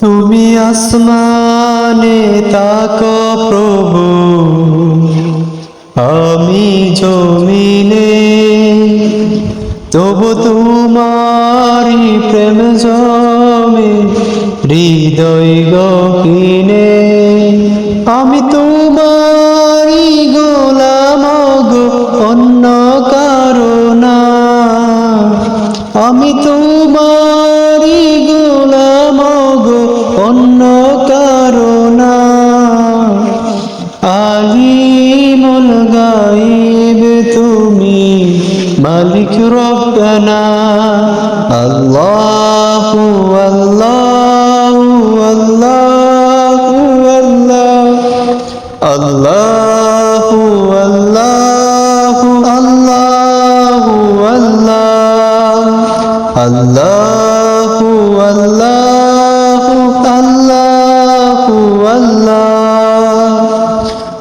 তুমি আসমানে তাক প্রভু। আমি জমিনে, তবু তোমারি প্রেম জমে, হৃদয় গকিনে আমি তোমারি গোলাম গো, অন্য কারণা আমি তোমারি অন্য কারণা আলিমুল গাইব তুমি মালিক রব্বানা। আল্লাহু আল্লাহু আল্লাহু আল্লাহ। আল্লাহু আল্লাহু আল্লাহু আল্লাহ। আল্লাহু আল্লাহু। আল্লাহু আল্লাহ।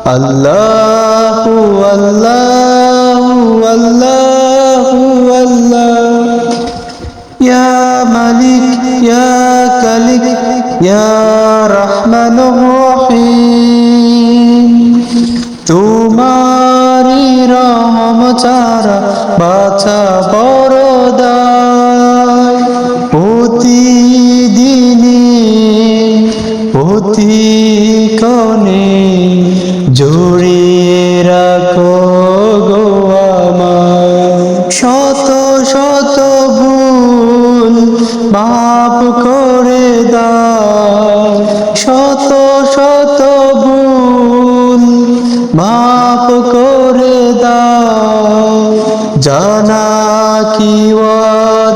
আল্লাহু আল্লাহু আল্লাহু আল্লাহ। ইয়া মালিক, ইয়া কালিক ইয়া রহমানুর রহিম। তোমারি রহম বড় দায় জানা কি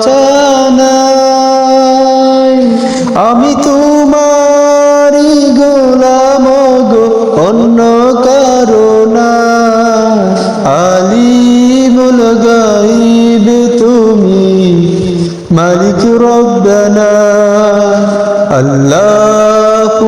জানাই আমি তোমারি গোলাম গো, অন্য কারণা আলিমুল গাইব তুমি, মালিক রব্বানা। আল্লাহু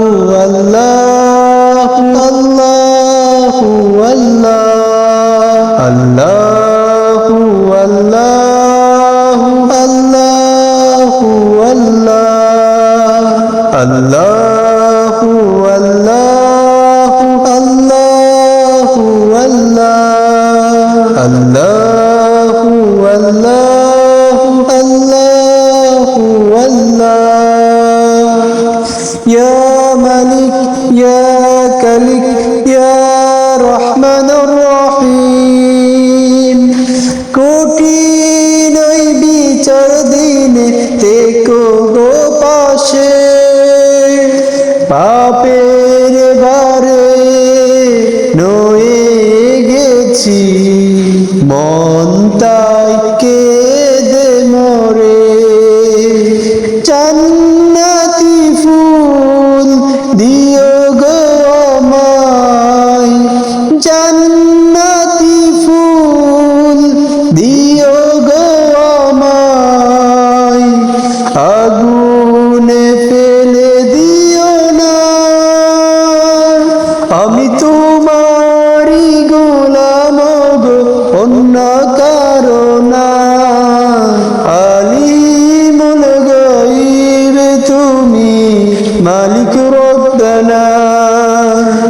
আল্লাহ আল্লাহু আল্লাহু আল্লাহু। ইয়া মালিক, ইয়া কালিক, ইয়া রহমানুর রহিম। কঠিন ওই বিচার দিনে তেকো গো পাশে। পাপের মন তাই কেঁদে মরে। জান্নাতি ফুল দিও গো আমায়। জান্নাতি ফুল দিও